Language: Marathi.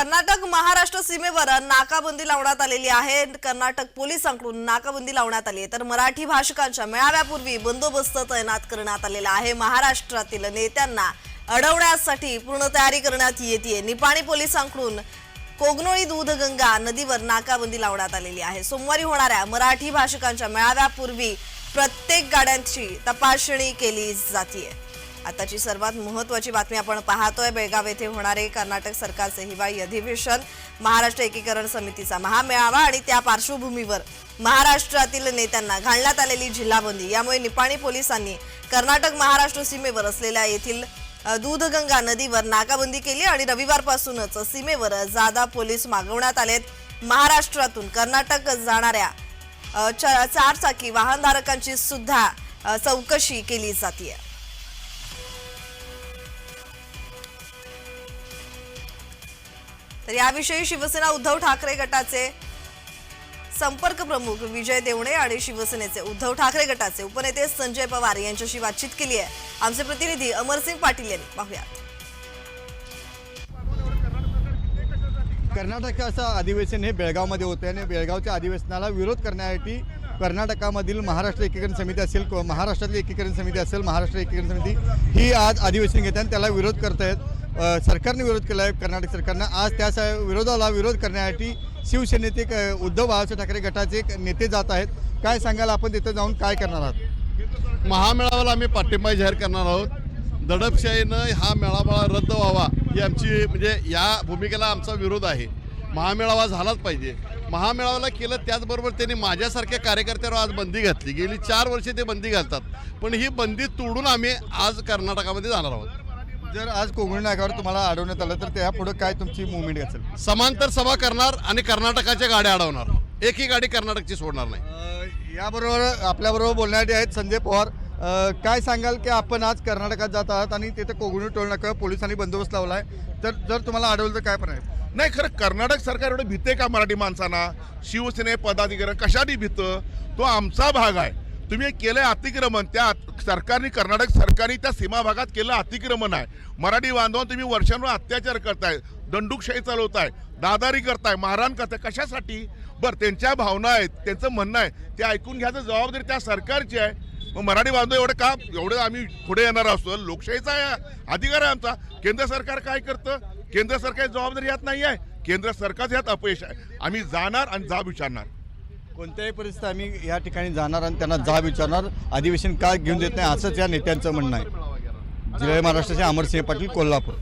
कर्नाटक महाराष्ट्र सीमेवर नाकाबंदी लावण्यात आलेली आहे. कर्नाटक पोलिसांकडून नाकाबंदी लावण्यात आली आहे. तर मराठी भाषिकांच्या मेळाव्यापूर्वी बंदोबस्त तैनात करण्यात आलेला आहे. महाराष्ट्रातील नेत्यांना अडवण्यासाठी पूर्ण तयारी करण्यात येते निपाणी पोलिसांकडून कोगनोळी दूधगंगा नदीवर नाकाबंदी लावण्यात आलेली आहे. सोमवारी होणाऱ्या मराठी भाषिकांच्या मेळाव्यापूर्वी प्रत्येक गाड्यांची तपासणी केली जाते आताची सर्वात महत्वाची बातमी आपण पाहतोय बेळगाव येथे होणारे कर्नाटक सरकारचे हिवाळी अधिवेशन महाराष्ट्र एकीकरण समितीचा महामेळावा आणि त्या पार्श्वभूमीवर महाराष्ट्रातील नेत्यांना घालण्यात आलेली जिल्हाबंदी. यामुळे निपाणी पोलिसांनी कर्नाटक महाराष्ट्र सीमेवर असलेल्या येथील दूधगंगा नदीवर नाकाबंदी केली आणि रविवारपासूनच सीमेवर जादा पोलीस मागवण्यात आलेत. महाराष्ट्रातून कर्नाटक जाणाऱ्या चारचाकी वाहनधारकांची सुद्धा चौकशी केली जाते तर याविषयी शिवसेना उद्धव ठाकरे गटाचे संपर्क प्रमुख विजय देवणे आणि शिवसेनेचे उद्धव ठाकरे गटाचे उपनेते संजय पवार यांच्याशी बातचीत केली आहे. आमचे प्रतिनिधी अमरसिंग पाटील यांनी. पाहूयात कर्नाटकाचं अधिवेशन हे बेळगावमध्ये होते आणि बेळगावच्या अधिवेशनाला विरोध करण्यासाठी कर्नाटकामधील महाराष्ट्र एकीकरण समिती असेल महाराष्ट्रातली एकीकरण समिती असेल महाराष्ट्र एकीकरण समिती ही आज अधिवेशन घेते आणि त्याला विरोध करत आहेत सरकारने विरोध केला आहे कर्नाटक सरकारनं. आज त्या विरोधाला विरोध करण्यासाठी शिवसेनेचे उद्धव बाळासाहेब ठाकरे गटाचे एक नेते जात आहेत. काय सांगाल आपण तिथं जाऊन काय करणार आहात? महामेळाव्याला आम्ही पाठिंबा जाहीर करणार आहोत. दडपशाहीनं हा मेळावा रद्द व्हावा ही आमची म्हणजे या भूमिकेला आमचा विरोध आहे. महामेळावा झालाच पाहिजे. महामेळाव्याला केलं त्याचबरोबर त्यांनी माझ्यासारख्या कार्यकर्त्यावर आज बंदी घातली. गेली चार वर्षे ते बंदी घालतात. पण ही बंदी तोडून आम्ही आज कर्नाटकामध्ये जाणार आहोत. जर आज कोकण नागावर तुम्हाला अडवण्यात आलं तर त्यापुढे काय तुमची मुवमेंट असेल? समांतर सभा करणार आणि कर्नाटकाच्या गाड्या अडवणार. एकही गाडी कर्नाटकची सोडणार नाही. अ, याबरोबर आपल्याबरोबर बोलण्यासाठी आहेत संजय पवार. अ, काय सांगाल की आपण आज कर्नाटकात जात आहात आणि तिथे कोगणी टोल नाका पोलिसांनी बंदोबस्त लावला आहे तर जर तुम्हाला अडवलं तर काय पण आहे? नाही खरं कर्नाटक सरकार एवढं भीते का मराठी माणसांना? शिवसेने पदाधिकारी कशाने भीतं? तो आमचा भाग आहे. तुम्ही केलंय अतिक्रमण. त्या सरकारने कर्नाटक सरकारने त्या सीमा भागात केलं अतिक्रमण आहे. मराठी बांधवांवर तुम्ही वर्षांवर अत्याचार करताय दंडुकशाही चालवताय दादारी करताय मारहाण करताय. कशासाठी? बरं त्यांच्या भावना आहेत त्यांचं म्हणणं आहे. ते ऐकून घ्यायचं जबाबदारी त्या सरकारची आहे. मग मराठी बांधव एवढं का एवढं आम्ही पुढे येणार असतो लोकशाहीचा आहे, अधिकार आहे आमचा. केंद्र सरकार काय करतं? केंद्र सरकार जबाबदारी यात नाही आहे. केंद्र सरकारचं यात अपयश आहे. आम्ही जाणार आणि जाब विचारणार. कोणत्याही परिस्थितीत आम्ही या ठिकाणी जाणार आणि त्यांना जा विचारणार अधिवेशन का घेऊन देत नाही असंच या नेत्यांचं म्हणणं आहे. जय महाराष्ट्राचे अमरसिंह पाटील कोल्हापूर.